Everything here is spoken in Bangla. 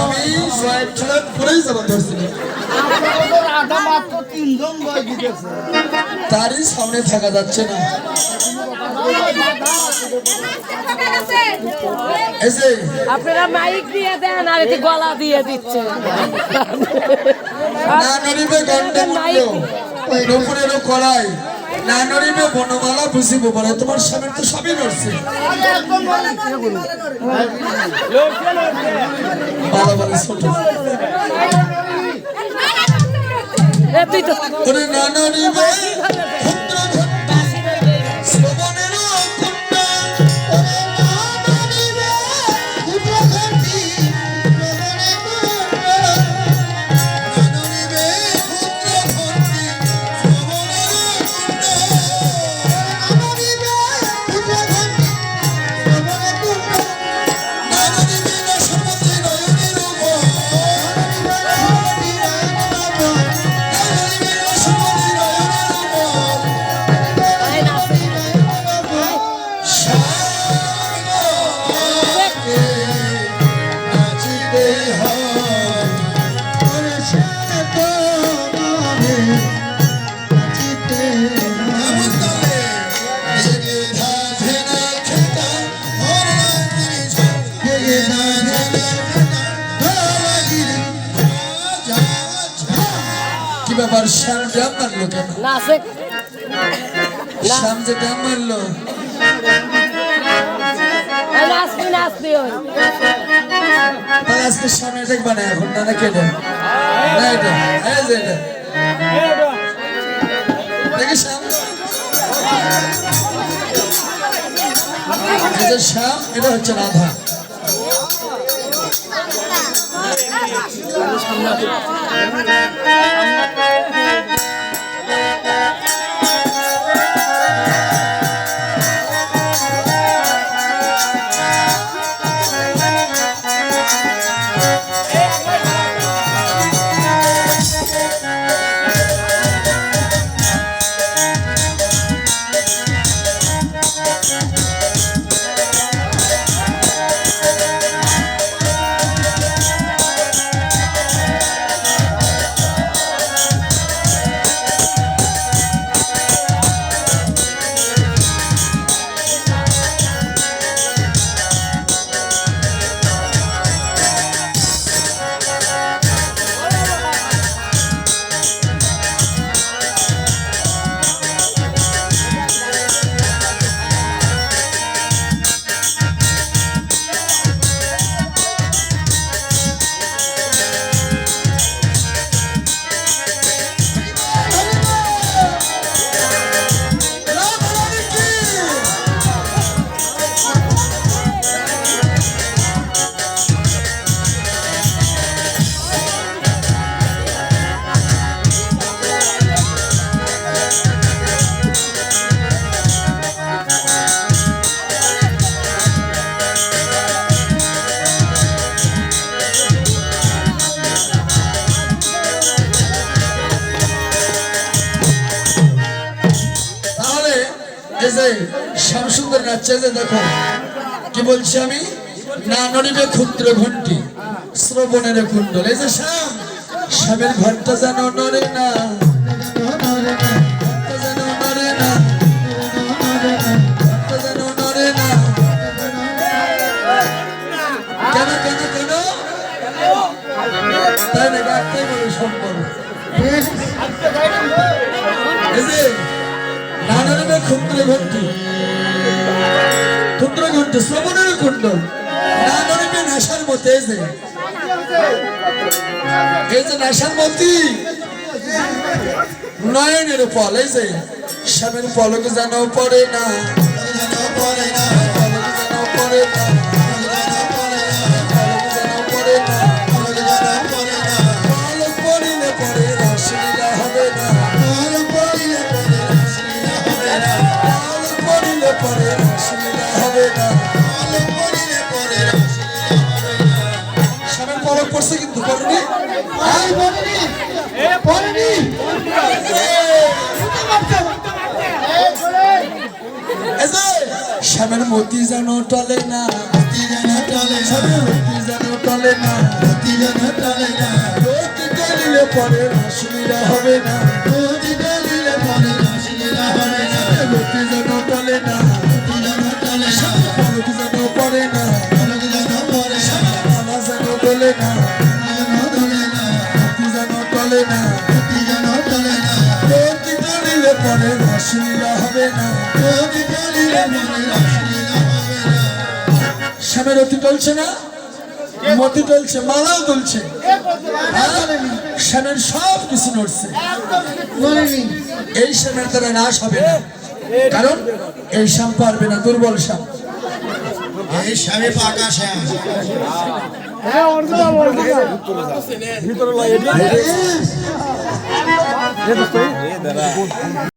আমি জয়েন্ট ট্রেন করেই যাব ধরছিলি আধা মাত্র তিনজন বয় দিতেছে তারই সামনে থাকা যাচ্ছে না আপনারা মাইক দিয়ে দেন আর এতে গলা দিয়ে দিচ্ছে না গন্ডে নুপুরেরও কড়াই না নড়িবে বনমালা বুঝিব বলে। তোমার স্বামীর তো সবই নড়ছে। ভালো ভালো ছোট। এ তুই তো ওরে না নড়িবে কি ব্যাপার শ্যাম ড্যাম মারলো কেন শ্যাম যে ড্যাম মারলো সামনে এটা না এটা শ্যাম এটা হচ্ছে রাধা তাহলে শ্যামসুন্দর নাচছে যে দেখো, কি বলছি আমি? না, নড়িবে ক্ষুদ্র ঘন্টি শ্রবণের কুণ্ডল। এই যে শ্যাম, শ্যামের ঘণ্টা যেন নড়ে না ক্ষুদ্র ঘন্টি ক্ষুদ্র ঘন্টি শ্রবণের কুণ্ডল নানারবে নেশার মতে এই যে। এই যে নেশার মতি। নয়নের ফল, এই যে। শ্যামের পলক যেন পড়ে না। পড়ে না যেন পড়ে না। আসছে কিন্তু পড়নি। শ্যামের মতি যেন টলে না মতি যেন টলে মতি যেন টলে না মতি যেন টলে না। পরে অসুবিধা হবে না। পরে রাসলীলা হবে না রাসলীলা হবে স্বামীর অতি টলছে না মতি টলছে মালাও শ্যামের সব কিছু নড়ছে এই শ্যামের দ্বারা নাশ হবে না কারণ এই শ্যাম পারবে না দুর্বল শ্যাম এই শ্যামে পাকা শ্যাম